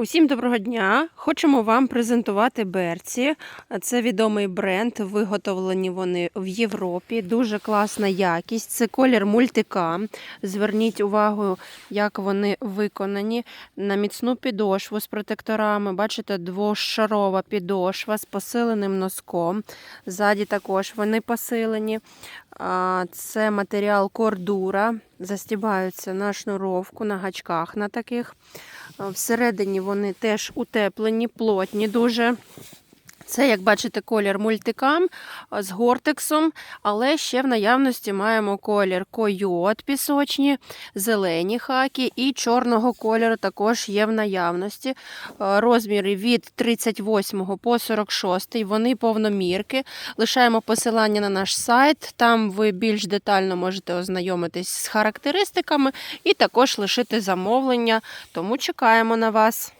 Усім доброго дня! Хочемо вам презентувати берці. Це відомий бренд. Виготовлені вони в Європі. Дуже класна якість. Це колір мультикам. Зверніть увагу, як вони виконані на міцну підошву з протекторами. Бачите, двошарова підошва з посиленим носком. Ззаді також вони посилені. Це матеріал кордура. Застібаються на шнуровку, на гачках на таких. Всередині вони теж утеплені, плотні дуже. Це, як бачите, колір мультикам з гортексом, але ще в наявності маємо колір койот пісочні, зелені хаки і чорного кольору також є в наявності. Розміри від 38 по 46, вони повномірки. Лишаємо посилання на наш сайт, там ви більш детально можете ознайомитись з характеристиками і також лишити замовлення, тому чекаємо на вас.